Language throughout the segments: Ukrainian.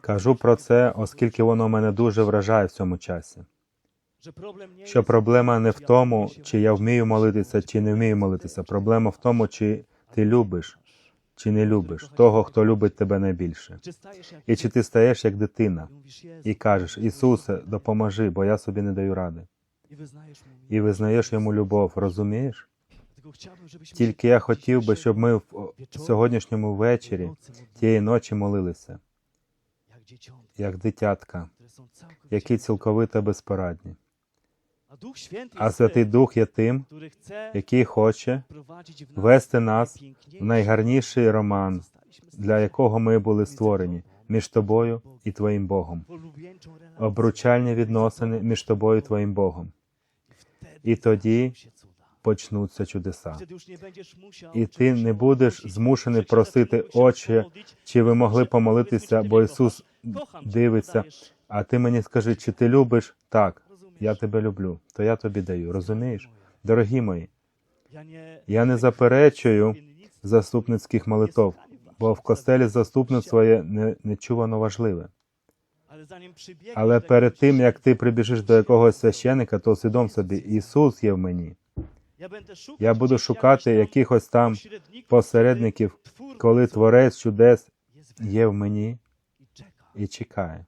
Кажу про це, оскільки воно мене дуже вражає в цьому часі. Що проблема не в тому, чи я вмію молитися, чи не вмію молитися. Проблема в тому, чи ти любиш, чи не любиш того, хто любить тебе найбільше. І чи ти стаєш як дитина і кажеш, Ісусе, допоможи, бо я собі не даю ради. І визнаєш йому любов, розумієш? Тільки я хотів би, щоб ми в сьогоднішньому вечорі тієї ночі молилися, як дитятка, які цілковито безпорадні. А Святий Дух є тим, який хоче вести нас в найгарніший роман, для якого ми були створені між тобою і твоїм Богом. Обручальні відносини між тобою і твоїм Богом. І тоді почнуться чудеса. І ти не будеш змушений просити, Отче, чи ви могли помолитися, бо Ісус дивиться. А ти мені скажи, чи ти любиш? Так, я тебе люблю, то я тобі даю. Розумієш? Дорогі мої, я не заперечую заступницьких молитов, бо в костелі заступництво є нечувано важливе. Але перед тим, як ти прибіжиш до якогось священика, то свідом собі, Ісус є в мені. Я буду шукати якихось там посередників, коли Творець чудес є в мені і чекає,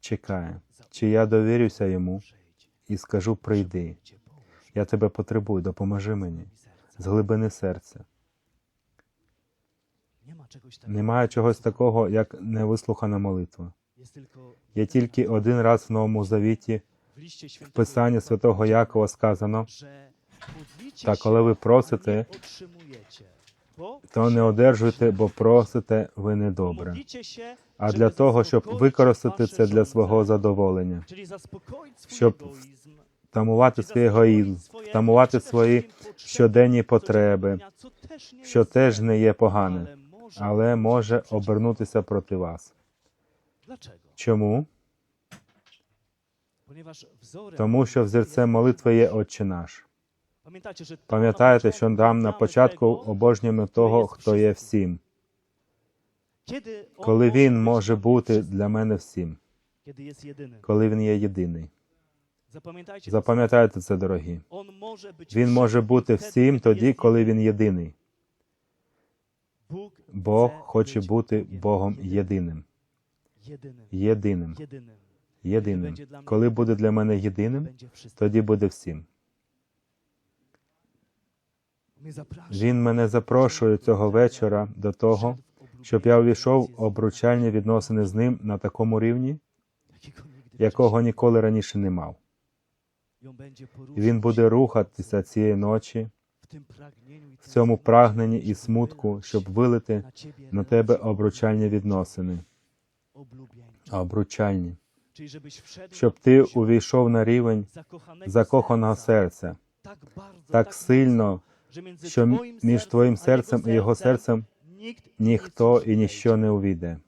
чекає, чи я довірюся йому? і скажу прийди. Я тебе потребую, допоможи мені. з глибини серця. Немає чогось такого, як невислухана молитва. Є тільки один раз в Новому Завіті в Писанні святого Якова сказано, Та коли ви просите, то не одержуйте, бо просите ви недобре. А для того, щоб використати це для свого задоволення, щоб тамувати свій егоїзм, втамувати свої щоденні потреби, що теж не є погане, але може обернутися проти вас. Чому? Тому що взірцем молитви є Отче наш. Пам'ятаєте, що там на початку обожнюємо того, хто є всім, коли він може бути для мене всім, коли він є єдиний. Запам'ятайте це, дорогі. Він може бути всім тоді, коли він єдиний. Бог хоче бути Богом єдиним. Єдиним. Єдиним. Коли буде для мене єдиним, тоді буде всім. Він мене запрошує цього вечора до того, щоб я увійшов обручальні відносини з ним на такому рівні, якого ніколи раніше не мав. Він буде рухатися цієї ночі в цьому прагненні і смутку, щоб вилити на тебе обручальні відносини. Обручальні. Щоб ти увійшов на рівень закоханого серця так сильно, що між твоїм серцем і його серцем ніхто і ніщо не увійде.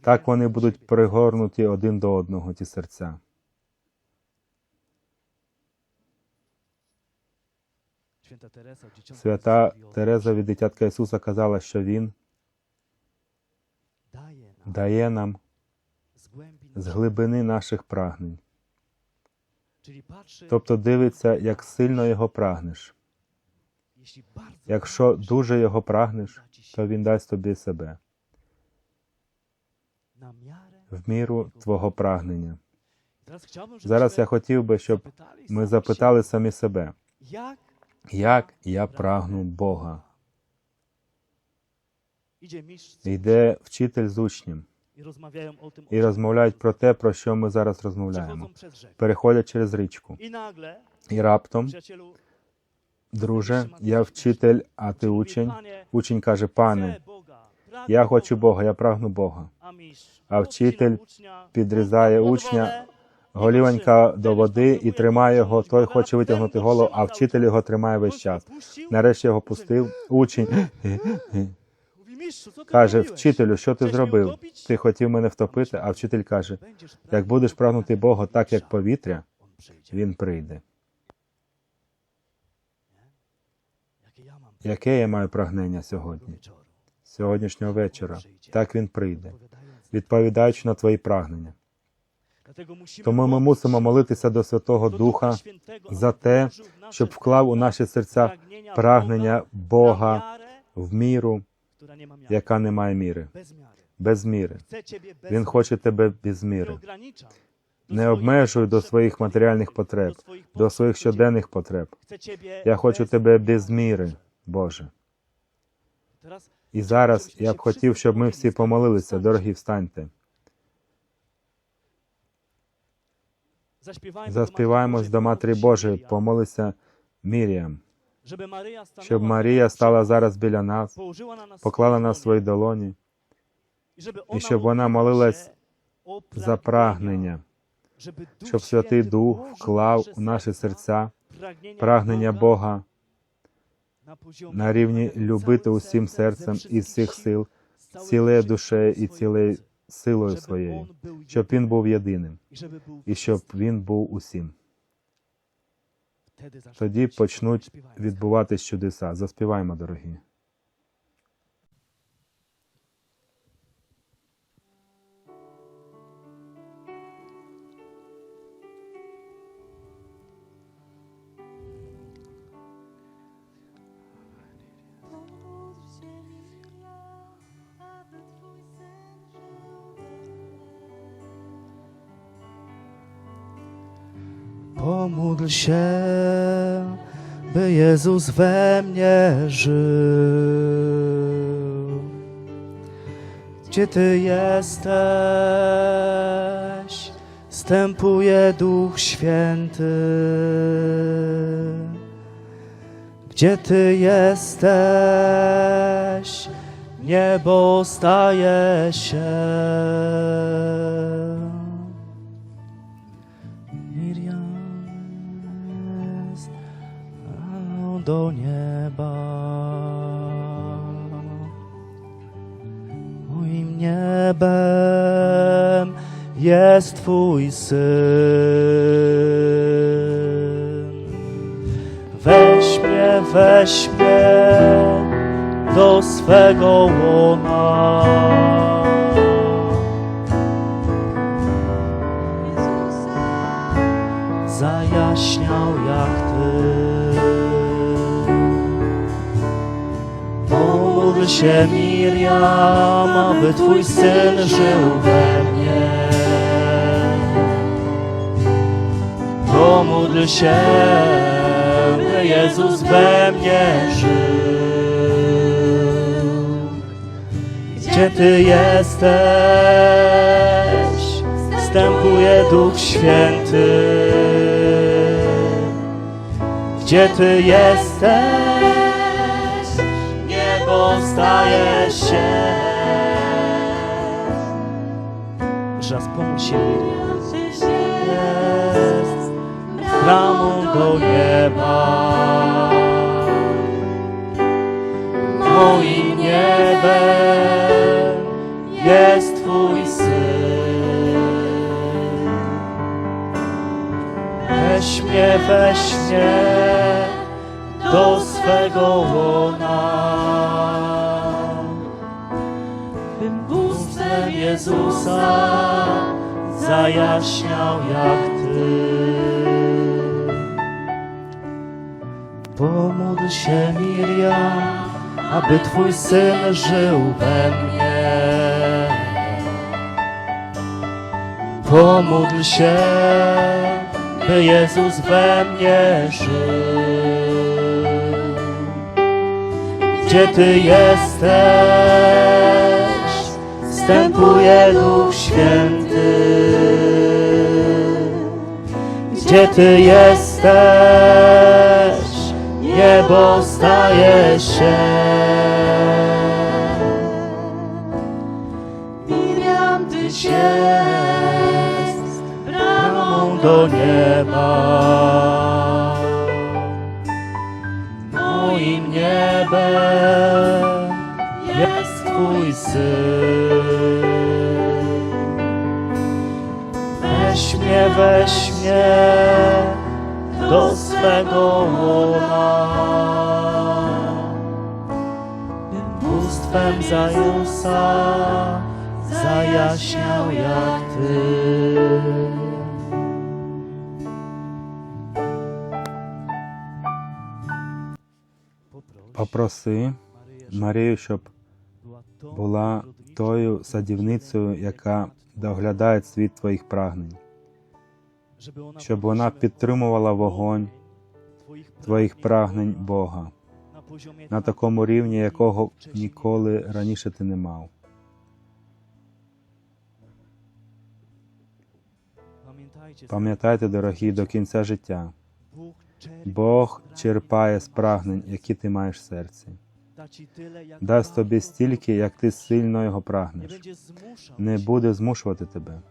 Так вони будуть пригорнуті один до одного, ті серця. Свята Тереза від дитятка Ісуса казала, що Він дає нам з глибини наших прагнень, тобто дивиться, як сильно його прагнеш. Якщо дуже його прагнеш, то він дасть тобі себе в міру твого прагнення. Зараз я хотів би, щоб ми запитали самі себе, як я прагну Бога. Йде вчитель з учнем і розмовляють про те, про що ми зараз розмовляємо. Переходять через річку. І раптом, друже, я вчитель, а ти учень. Учень каже, пане, я хочу Бога, я прагну Бога. А вчитель Підрізає учня, голівонька до води і тримає його. Той хоче витягнути голову, а вчитель його тримає весь час. Нарешті його пустив. Учень каже: Вчителю, що ти зробив? Ти хотів мене втопити, а вчитель каже: як будеш прагнути Бога так, як повітря, він прийде. Яке я маю прагнення сьогодні? сьогоднішнього вечора. Так він прийде, відповідаючи на твої прагнення. Тому ми мусимо молитися до Святого Духа за те, щоб вклав у наші серця прагнення Бога в міру, яка не має міри, без міри. Він хоче тебе без міри. Не обмежуй до своїх матеріальних потреб, до своїх щоденних потреб. Я хочу тебе без міри, Боже. І зараз я б хотів, щоб ми всі помолилися, дорогі, встаньте. Заспіваємось до Матері Божої, помолися Міріям, щоб Марія стала зараз біля нас, поклала на свої долоні, і щоб вона молилась за прагнення, щоб Святий Дух вклав у наші серця. прагнення Бога на рівні любити усім серцем і всіх сил, цілею душею і цілею силою своєю, щоб він був єдиним і щоб він був усім. Тоді почнуть відбуватись чудеса. Заспіваємо, дорогі. Pomódl się, by Jezus we mnie żył. Gdzie Ty jesteś, stępuje Duch Święty. Gdzie Ty jesteś, niebo staje się. Do nieba. Moim niebem jest Twój syn. Weź mnie, weź mnie do swego łona. Się Miriam, aby Twój Syn żył we mnie. Pomódl się, by Jezus we mnie żył. Gdzie Ty jesteś? Wstępuje Duch Święty. Gdzie Ty jesteś? Staje się. Jeszcze raz pomódl się. Jest bramą do nieba. Moim niebem jest Twój Syn. Weź mnie, weź mnie do swego łona. Jezusa zajaśniał jak Ty. Pomódl się Miriam, aby Twój Syn żył we mnie. Pomódl się, by Jezus we mnie żył. Gdzie Ty jesteś? Wstępuje Duch Święty. Gdzie Ty jesteś? Niebo staje się. Miriam, Tyś jest bramą do nieba. Moim niebem jest Twój Syn. Weź mnie, do swego łona. Bóstwem Zajusa zajaśniał jak Ty. Попроси Марію, щоб була тою садівницею, яка доглядає світ твоїх прагнень, щоб вона підтримувала вогонь твоїх прагнень Бога на такому рівні, якого ніколи раніше ти не мав. Пам'ятайте, дорогі, до кінця життя. Бог черпає з прагнень, які ти маєш в серці. Дасть тобі стільки, як ти сильно його прагнеш. Не буде змушувати тебе,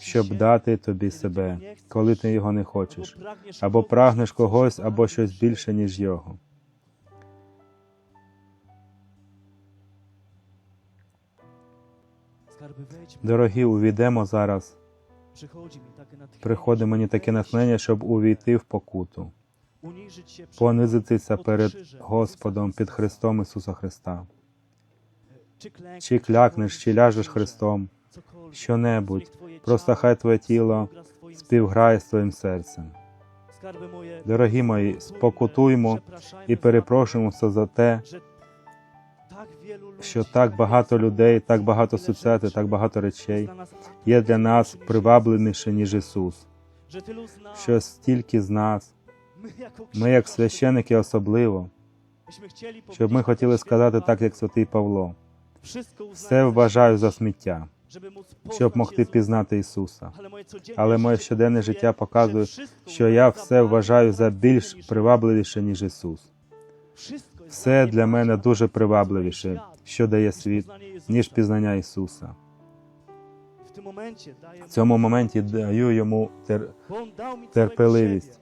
щоб дати тобі себе, коли ти його не хочеш, або прагнеш когось, або щось більше, ніж його. Дорогі, увійдемо зараз. Приходить мені таке натхнення, щоб увійти в покуту, понизитися перед Господом, під Христом Ісуса Христа. Чи клякнеш, чи ляжеш Христом, що-небудь, просто хай твоє тіло співграє з твоїм серцем. Дорогі мої, спокутуймо і перепрошуємо за те, що так багато людей, так багато соціальних, так багато речей є для нас привабливіше, ніж Ісус. Що стільки з нас, ми, як священики, особливо, щоб ми хотіли сказати так, як святий Павло, все вважаю за сміття, щоб могти пізнати Ісуса. Але моє щоденне життя показує, що я все вважаю за більш привабливіше, ніж Ісус. Все для мене дуже привабливіше, що дає світ, ніж пізнання Ісуса. В цьому моменті даю йому тер... терпеливість.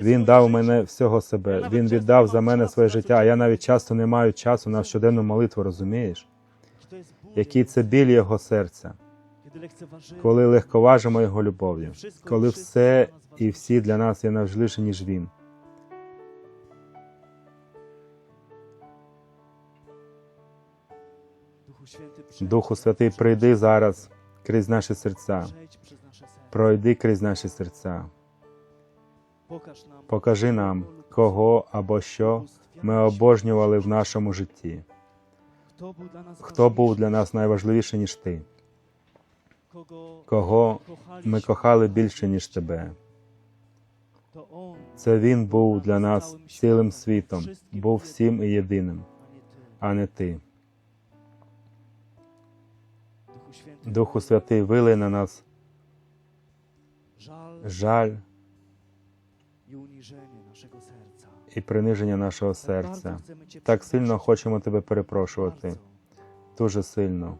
Він дав мене всього себе. Він віддав за мене своє життя. А я навіть часто не маю часу на щоденну молитву, розумієш? Який це біль його серця, коли легковажимо його любов'ю, коли все і всі для нас є найважливіше, ніж він. Духу Святий, прийди зараз крізь наші серця, пройди крізь наші серця. Покажи нам, кого або що ми обожнювали в нашому житті. Хто був для нас найважливіший, ніж ти? Кого ми кохали більше, ніж тебе? Це він був для нас цілим світом, був всім і єдиним, а не ти. Духу Святий, вилий на нас. Жаль і приниження нашого серця. Так сильно хочемо тебе перепрошувати, дуже сильно.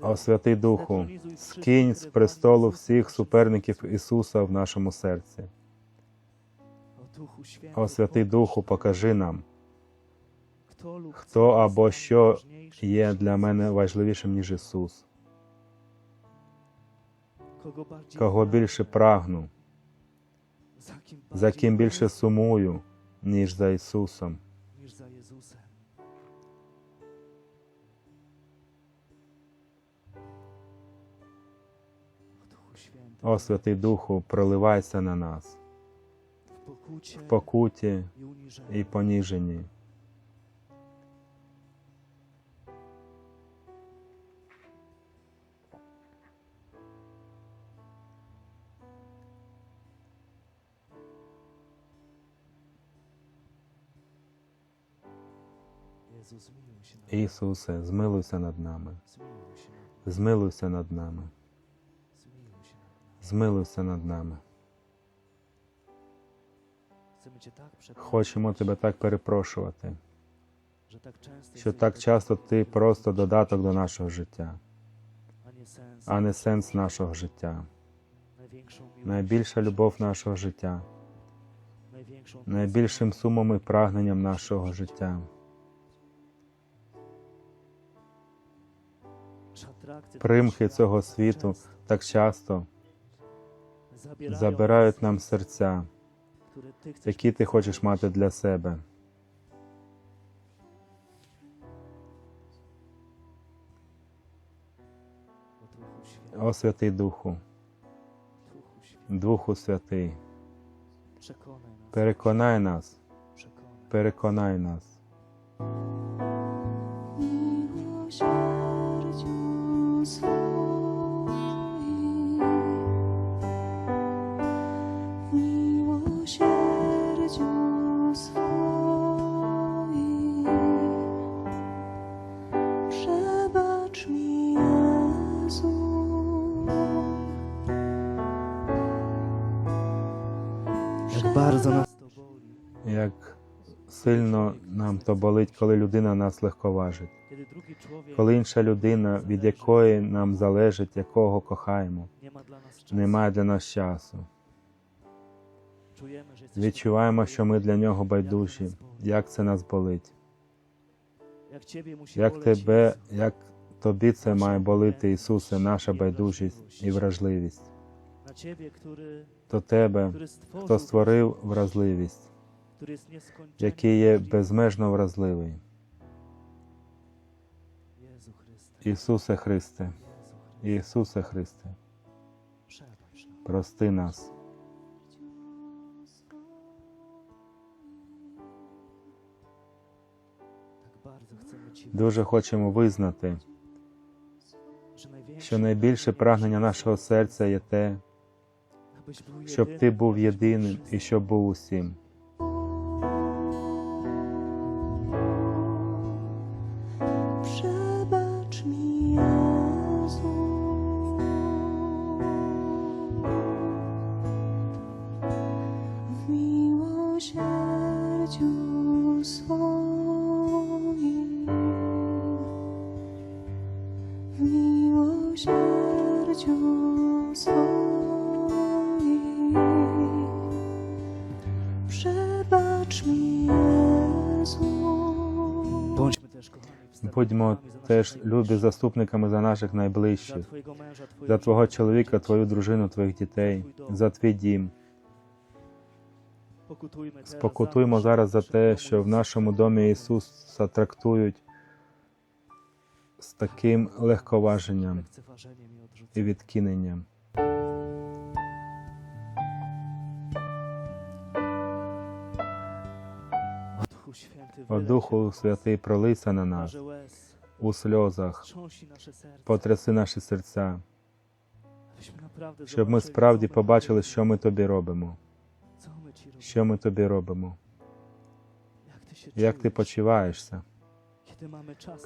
О Святий Духу, скинь з престолу всіх суперників Ісуса в нашому серці. О Святий Духу, покажи нам, хто або що є для мене важливішим, ніж Ісус, кого більше прагну, за ким більше сумую, ніж за Ісусом. О Святий Духу, проливайся на нас в покуті і поніженні. Ісусе, змилуйся над нами, змилуйся над нами, змилуйся над нами. Хочемо тебе так перепрошувати, що так часто ти просто додаток до нашого життя, а не сенс нашого життя, найбільша любов нашого життя, найбільшим сумом і прагненням нашого життя. примхи цього світу так часто забирають нам серця, які ти хочеш мати для себе. О Святий Духу, Духу Святий, переконай нас, переконай нас. Bardzo nas Як сильно нам то болить, коли людина нас легковажить, коли інша людина, від якої нам залежить, якого кохаємо, nie ma dla nas czasu. не має для нас часу. Відчуваємо, що ми для нього байдужі, як це нас болить, як тебе, як тобі це має болити, Ісусе, наша байдужість і вражливість. До тебе, хто створив вразливість, який є безмежно вразливий. Ісусе Христе, Ісусе Христе, прости нас. Дуже хочемо визнати, що найбільше прагнення нашого серця є те, щоб ти був єдиним і щоб був усім. Будьмо теж любі заступниками за наших найближчих, за Твого чоловіка, Твою дружину, Твоїх дітей, за Твій дім. Спокутуємо зараз за те, що в нашому домі Ісуса трактують з таким легковаженням і відкиненням. О Духу Святий, пролися на нас. У сльозах, потряси наші серця, щоб ми справді побачили, що ми тобі робимо, що ми тобі робимо, як ти почуваєшся,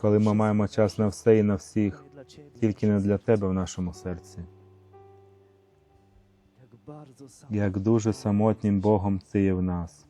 коли ми маємо час на все і на всіх, тільки не для тебе в нашому серці. Як дуже самотнім Богом ти є в нас.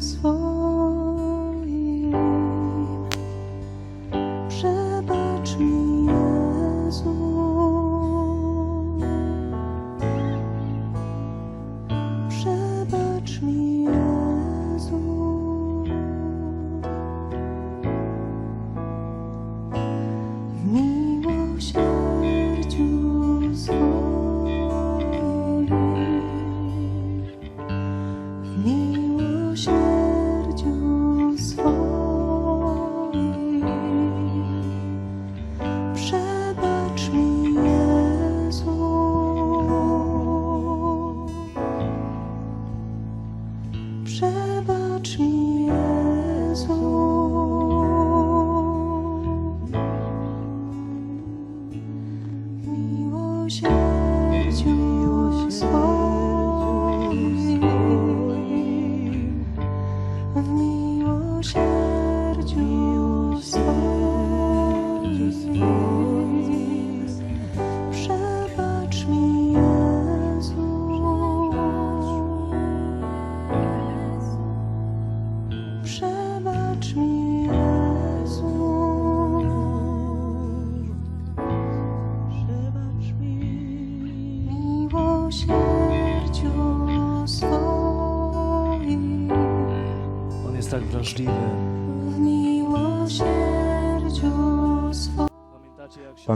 So. for friendship.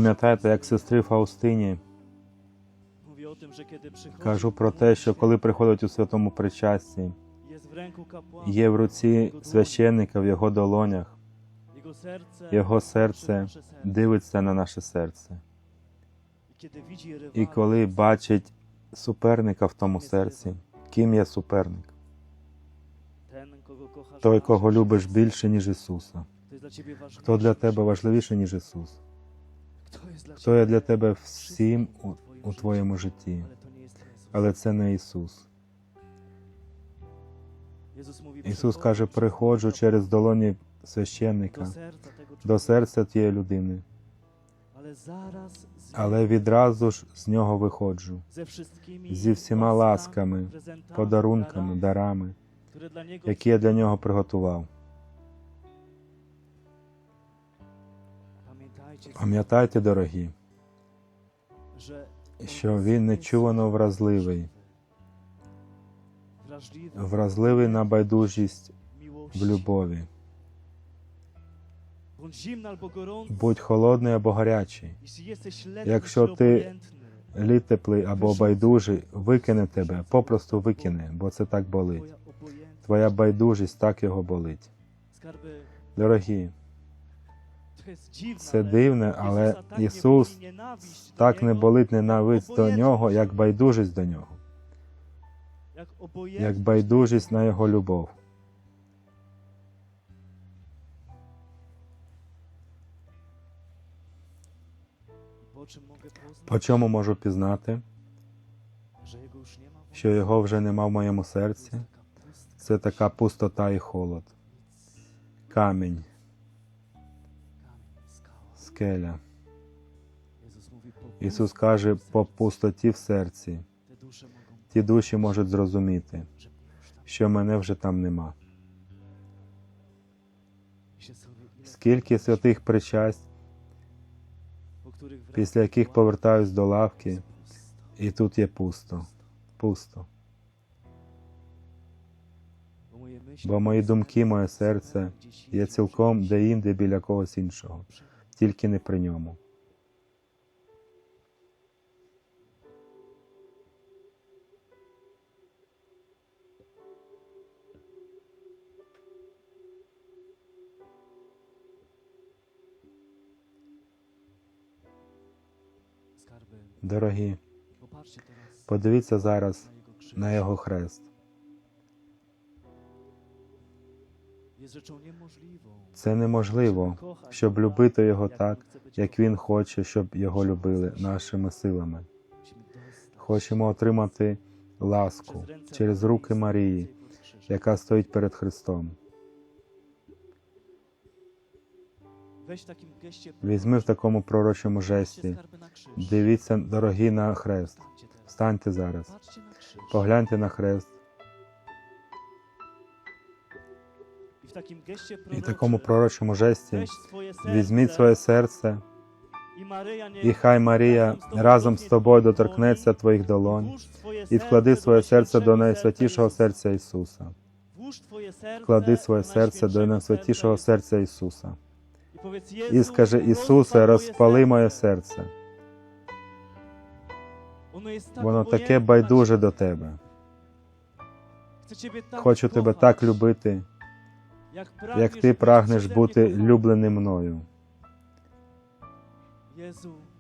Пам'ятаєте, як сестри Фаустині кажу про те, що коли приходить у святому причасті, є в руці священника в його долонях, його серце дивиться на наше серце. І коли бачить суперника в тому серці, ким є суперник? Той, кого любиш більше, ніж Ісуса. Хто для тебе важливіше, ніж Ісус? Хто ciebie для тебе всім у, у твоєму житті? Але це не Ісус. Ісус каже, приходжу через долоні священника до серця тієї людини, але відразу ж з нього виходжу. Зі всіма ласками, подарунками, дарами, які я для нього приготував. Пам'ятайте, дорогі, що він нечувано вразливий, вразливий на байдужість в любові. Будь холодний або гарячий, Якщо ти obojętny, лід теплий або байдужий, викине тебе, попросту викине, бо це так болить. Твоя байдужість так його болить. Дорогі, це дивне, але Ісус так не болить ненависть до нього, як байдужість до нього, як байдужість на його любов. По чому можу пізнати, що його вже нема в моєму серці? Це така пустота і холод. Камінь. Скеля. Ісус каже, по пустоті в серці. Ті душі можуть зрозуміти, що мене вже там нема. Скільки святих причасть, після яких повертаюсь до лавки, і тут є пусто. Пусто. Бо мої думки, моє серце є цілком де-інде біля когось іншого, тільки не при ньому. Дорогі, подивіться зараз на його хрест. Це неможливо, щоб любити його так, як він хоче, щоб його любили нашими силами. Хочемо отримати ласку через руки Марії, яка стоїть перед Христом. Візьми в такому пророчому жесті. Дивіться, дорогі, на хрест. Встаньте зараз. Погляньте на хрест. І в такому пророчому жесті візьміть своє серце, і хай Марія разом з тобою доторкнеться твоїх долонь і вклади своє серце до найсвятішого серця Ісуса. Вклади своє серце до найсвятішого серця Ісуса. І скажи, Ісусе, розпали моє серце. Воно таке байдуже до тебе. Хочу тебе так любити, як, ти прагнеш бути любленим мною.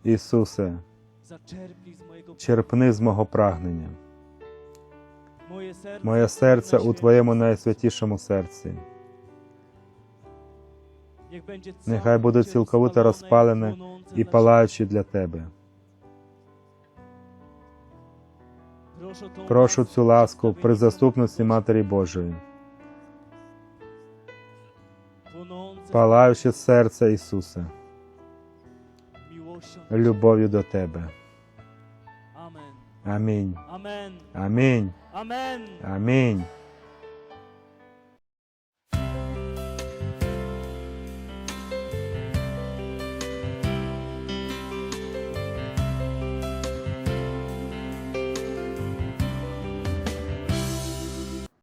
Ісусе, черпни з мого прагнення. Моє серце, у Твоєму найсвятішому серці. Нехай буде цілковито розпалене і dla палаючи для Тебе. Прошу, цю ласку при заступності Матері Божої. Палаючи серце Ісуса, любов'ю до Тебе. Амінь. Амінь. Амінь. Амінь.